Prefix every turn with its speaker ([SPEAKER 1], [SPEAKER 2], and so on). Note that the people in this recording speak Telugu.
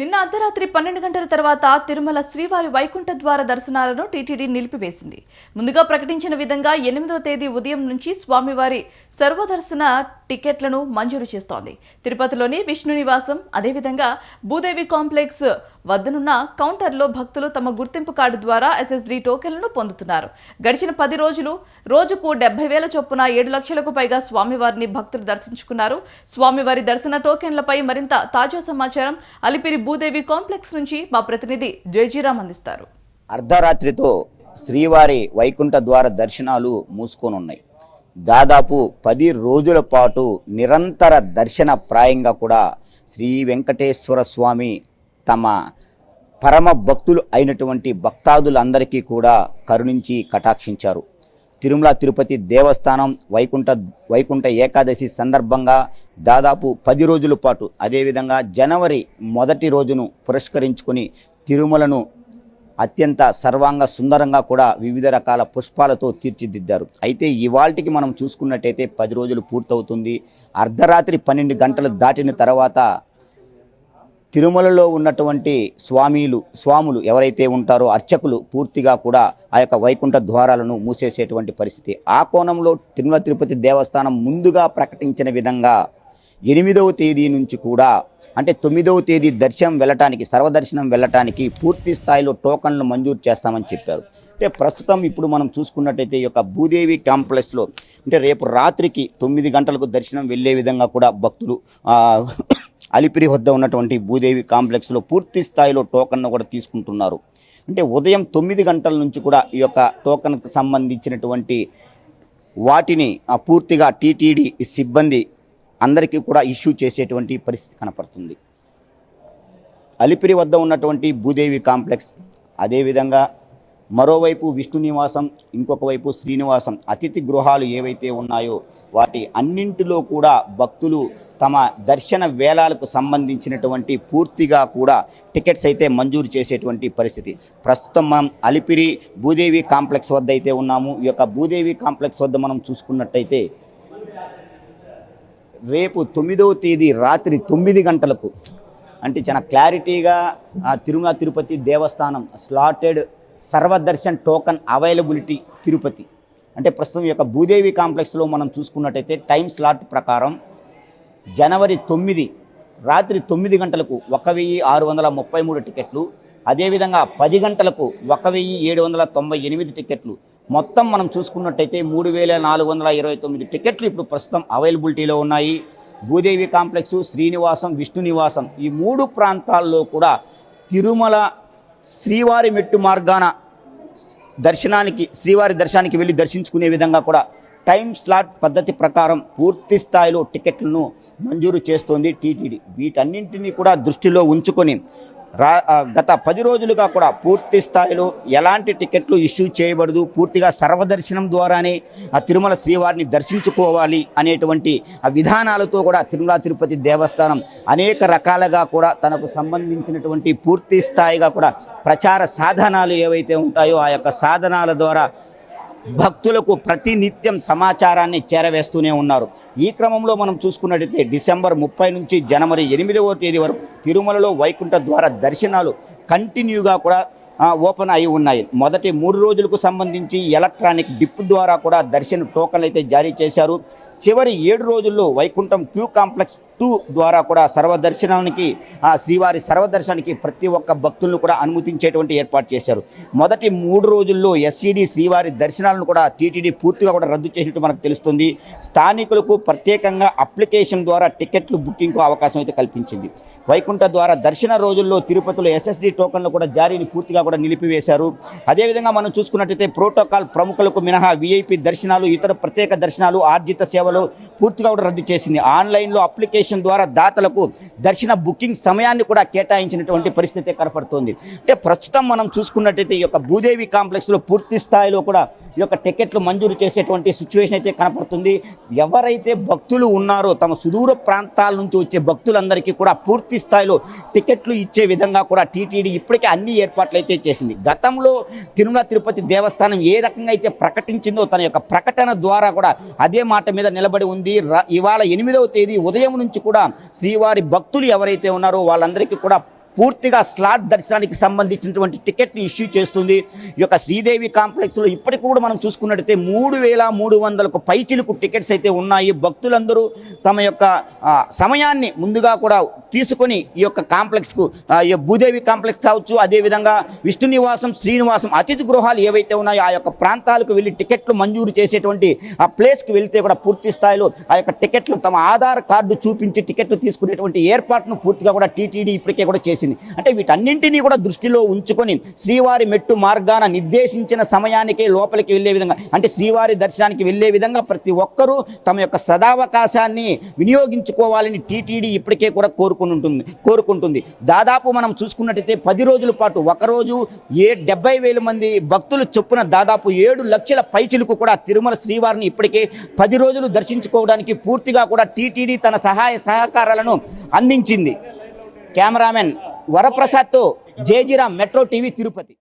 [SPEAKER 1] నిన్న అర్ధరాత్రి పన్నెండు గంటల తర్వాత తిరుమల శ్రీవారి వైకుంఠ ద్వార దర్శనాలను టీటీడీ నిలిపివేసింది. ముందుగా ప్రకటించిన విధంగా ఎనిమిదో తేదీ ఉదయం నుంచి స్వామివారి సర్వదర్శన టికెట్లను మంజూరు చేస్తోంది. తిరుపతిలోని విష్ణు నివాసం అదేవిధంగా భూదేవి కాంప్లెక్స్ వద్దనున్న కౌంటర్లో భక్తులు తమ గుర్తింపు కార్డు ద్వారా ఎస్ఎస్డి టోకెన్లను పొందుతున్నారు. గడిచిన పది రోజులు రోజుకు డెబ్బై వేల చొప్పున ఏడు లక్షలకు పైగా స్వామివారిని భక్తులు దర్శించుకున్నారు. స్వామివారి దర్శన టోకెన్లపై మరింత తాజా సమాచారం అలిపిరి భూదేవి కాంప్లెక్స్ నుంచి మా ప్రతినిధి జయజీరామ్ అందిస్తారు.
[SPEAKER 2] అర్ధరాత్రితో శ్రీవారి వైకుంఠ ద్వార దర్శనాలు మూసుకొనున్నాయి. దాదాపు పది రోజుల పాటు నిరంతర దర్శన ప్రాయంగా కూడా శ్రీ వెంకటేశ్వర స్వామి తమ పరమ భక్తులు అయినటువంటి భక్తాదులందరికీ కూడా కరుణించి కటాక్షించారు. తిరుమల తిరుపతి దేవస్థానం వైకుంఠ వైకుంఠ ఏకాదశి సందర్భంగా దాదాపు పది రోజుల పాటు అదేవిధంగా జనవరి మొదటి రోజును పురస్కరించుకొని తిరుమలను అత్యంత సర్వాంగ సుందరంగా కూడా వివిధ రకాల పుష్పాలతో తీర్చిదిద్దారు. అయితే ఇవాళకి మనం చూసుకున్నట్టయితే పది రోజులు పూర్తవుతుంది. అర్ధరాత్రి పన్నెండు గంటలు దాటిన తర్వాత తిరుమలలో ఉన్నటువంటి స్వామీలు స్వాములు ఎవరైతే ఉంటారో అర్చకులు పూర్తిగా కూడా ఆ యొక్క వైకుంఠ ద్వారాలను మూసేసేటువంటి పరిస్థితి. ఆ కోణంలో తిరుమల తిరుపతి దేవస్థానం ముందుగా ప్రకటించిన విధంగా ఎనిమిదవ తేదీ నుంచి కూడా అంటే తొమ్మిదవ తేదీ దర్శనం వెళ్ళటానికి సర్వదర్శనం వెళ్ళటానికి పూర్తి స్థాయిలో టోకన్లు మంజూరు చేస్తామని చెప్పారు. అంటే ప్రస్తుతం ఇప్పుడు మనం చూసుకున్నట్టయితే ఈ యొక్క భూదేవి కాంప్లెక్స్లో అంటే రేపు రాత్రికి తొమ్మిది గంటలకు దర్శనం వెళ్ళే విధంగా కూడా భక్తులు అలిపిరి వద్ద ఉన్నటువంటి భూదేవి కాంప్లెక్స్లో పూర్తి స్థాయిలో టోకన్ను కూడా తీసుకుంటున్నారు. అంటే ఉదయం తొమ్మిది గంటల నుంచి కూడా ఈ యొక్క టోకన్కు సంబంధించినటువంటి వాటిని పూర్తిగా టీటీడీ సిబ్బంది అందరికీ కూడా ఇష్యూ చేసేటువంటి పరిస్థితి కనపడుతుంది. అలిపిరి వద్ద ఉన్నటువంటి భూదేవి కాంప్లెక్స్ అదేవిధంగా మరోవైపు విష్ణు నివాసం ఇంకొక వైపు శ్రీనివాసం. అతిథి గృహాలు ఏవైతే ఉన్నాయో వాటి అన్నింటిలో కూడా భక్తులు తమ దర్శన వేలాలకు సంబంధించినటువంటి పూర్తిగా కూడా టికెట్స్ అయితే మంజూరు చేసేటువంటి పరిస్థితి. ప్రస్తుతం మనం అలిపిరి భూదేవి కాంప్లెక్స్ వద్ద అయితే ఉన్నాము. ఈ యొక్క భూదేవి కాంప్లెక్స్ వద్ద మనం చూసుకున్నట్టయితే రేపు తొమ్మిదవ తేదీ రాత్రి తొమ్మిది గంటలకు అంటే చాలా క్లారిటీగా ఆ Tirumala Tirupati Devasthanam slotted Sarvadarshan token availability Tirupati. అంటే ప్రస్తుతం యొక్క భూదేవి కాంప్లెక్స్లో మనం చూసుకున్నట్టయితే టైం స్లాట్ ప్రకారం జనవరి తొమ్మిది రాత్రి తొమ్మిది గంటలకు ఒక వెయ్యి ఆరు వందల ముప్పై మూడు టికెట్లు అదేవిధంగా పది గంటలకు ఒక వెయ్యి ఏడు వందల తొంభై ఎనిమిది టికెట్లు. మొత్తం మనం చూసుకున్నట్టయితే మూడు వేల నాలుగు వందల ఇరవై తొమ్మిది టికెట్లు ఇప్పుడు ప్రస్తుతం అవైలబిలిటీలో ఉన్నాయి. భూదేవి కాంప్లెక్స్ శ్రీనివాసం విష్ణు నివాసం ఈ మూడు ప్రాంతాల్లో కూడా తిరుమల శ్రీవారి మెట్టు మార్గాన దర్శనానికి శ్రీవారి దర్శనానికి వెళ్ళి దర్శించుకునే విధంగా కూడా టైం స్లాట్ పద్ధతి ప్రకారం పూర్తి స్థాయిలో టికెట్లను మంజూరు చేస్తోంది టీటీడీ. వీటన్నింటినీ కూడా దృష్టిలో ఉంచుకొని గత పది రోజులుగా కూడా పూర్తి స్థాయిలో ఎలాంటి టికెట్లు ఇష్యూ చేయబడదు పూర్తిగా సర్వదర్శనం ద్వారానే ఆ తిరుమల శ్రీవారిని దర్శించుకోవాలి అనేటువంటి ఆ విధానాలతో కూడా తిరుమల తిరుపతి దేవస్థానం అనేక రకాలుగా కూడా తనకు సంబంధించినటువంటి పూర్తి స్థాయిగా కూడా ప్రచార సాధనాలు ఏవైతే ఉంటాయో ఆ యొక్క సాధనాల ద్వారా భక్తులకు ప్రతినిత్యం సమాచారాన్ని చేరవేస్తూనే ఉన్నారు. ఈ క్రమంలో మనం చూసుకున్నట్టయితే డిసెంబర్ ముప్పై నుంచి జనవరి ఎనిమిదవ తేదీ వరకు తిరుమలలో వైకుంఠ ద్వారా దర్శనాలు కంటిన్యూగా కూడా ఓపెన్ అయి ఉన్నాయి. మొదటి మూడు రోజులకు సంబంధించి ఎలక్ట్రానిక్ డిప్ ద్వారా కూడా దర్శన టోకన్లు అయితే జారీ చేశారు. చివరి ఏడు రోజుల్లో వైకుంఠం క్యూ కాంప్లెక్స్ టూ ద్వారా కూడా సర్వదర్శనానికి ఆ శ్రీవారి సర్వదర్శనానికి ప్రతి ఒక్క భక్తులను కూడా అనుమతించేటువంటి ఏర్పాటు చేశారు. మొదటి మూడు రోజుల్లో ఎస్సీడీ శ్రీవారి దర్శనాలను కూడా టీటీడీ పూర్తిగా కూడా రద్దు చేసినట్టు మనకు తెలుస్తుంది. స్థానికులకు ప్రత్యేకంగా అప్లికేషన్ ద్వారా టికెట్లు బుకింగ్కు అవకాశం అయితే కల్పించింది. వైకుంఠ ద్వారా దర్శన రోజుల్లో తిరుపతిలో ఎస్ఎస్డి టోకన్లు కూడా జారీని పూర్తిగా కూడా నిలిపివేశారు. అదేవిధంగా మనం చూసుకున్నట్టయితే ప్రోటోకాల్ ప్రముఖులకు మినహా విఐపి దర్శనాలు ఇతర ప్రత్యేక దర్శనాలు ఆర్జిత సేవ సేవలు పూర్తిగా కూడా రద్దు చేసింది. ఆన్లైన్లో అప్లికేషన్ ద్వారా దాతలకు దర్శన బుకింగ్ సమయాన్ని కూడా కేటాయించినటువంటి పరిస్థితి కనపడుతోంది అంటే ప్రస్తుతం మనం చూసుకున్నట్టయితే ఈ యొక్క భూదేవి కాంప్లెక్స్లో పూర్తి స్థాయిలో కూడా ఈ యొక్క టికెట్లు మంజూరు చేసేటువంటి సిచ్యువేషన్ అయితే కనపడుతుంది. ఎవరైతే భక్తులు ఉన్నారో తమ సుదూర ప్రాంతాల నుంచి వచ్చే భక్తులందరికీ కూడా పూర్తి స్థాయిలో టికెట్లు ఇచ్చే విధంగా కూడా టీటీడీ ఇప్పటికే అన్ని ఏర్పాట్లు అయితే చేసింది. గతంలో తిరుమల తిరుపతి దేవస్థానం ఏ రకంగా అయితే ప్రకటించిందో తన యొక్క ప్రకటన ద్వారా కూడా అదే మాట మీద నిలబడి ఉంది. రా- ఇవాళ ఎనిమిదవ తేదీ ఉదయం నుంచి కూడా శ్రీవారి భక్తులు ఎవరైతే ఉన్నారో వాళ్ళందరికీ కూడా పూర్తిగా స్లాట్ దర్శనానికి సంబంధించినటువంటి టికెట్ని ఇష్యూ చేస్తుంది. ఈ యొక్క శ్రీదేవి కాంప్లెక్స్లో ఇప్పటికి కూడా మనం చూసుకున్నట్టయితే మూడు వేల మూడు వందలకు పైచిలుకు టికెట్స్ అయితే ఉన్నాయి. భక్తులందరూ తమ యొక్క సమయాన్ని ముందుగా కూడా తీసుకొని ఈ యొక్క కాంప్లెక్స్కు భూదేవి కాంప్లెక్స్ కావచ్చు అదేవిధంగా విష్ణు నివాసం శ్రీనివాసం అతిథి గృహాలు ఏవైతే ఉన్నాయో ఆ యొక్క ప్రాంతాలకు వెళ్ళి టికెట్లు మంజూరు చేసేటువంటి ఆ ప్లేస్కి వెళ్తే కూడా పూర్తి స్థాయిలో ఆ యొక్క టికెట్లు తమ ఆధార్ కార్డు చూపించి టికెట్లు తీసుకునేటువంటి ఏర్పాటును పూర్తిగా కూడా టీటీడీ ఇప్పటికే కూడా చేసింది. అంటే వీటన్నింటినీ కూడా దృష్టిలో ఉంచుకొని శ్రీవారి మెట్టు మార్గాన నిర్దేశించిన సమయానికే లోపలికి వెళ్ళే విధంగా అంటే శ్రీవారి దర్శనానికి వెళ్ళే విధంగా ప్రతి ఒక్కరూ తమ యొక్క సదావకాశాన్ని వినియోగించుకోవాలని టీటీడీ ఇప్పటికే కూడా కోరుకుని ఉంటుంది కోరుకుంటుంది. దాదాపు మనం చూసుకున్నట్టయితే పది రోజుల పాటు ఒకరోజు ఏ డెబ్బై వేల మంది భక్తులు చొప్పున దాదాపు ఏడు లక్షల పైచిలకు కూడా తిరుమల శ్రీవారిని ఇప్పటికే పది రోజులు దర్శించుకోవడానికి పూర్తిగా కూడా టీటీడీ తన సహాయ సహకారాలను అందించింది. కెమెరామెన్ వరప్రసాద్తో జేజిరా మెట్రో టీవీ తిరుపతి.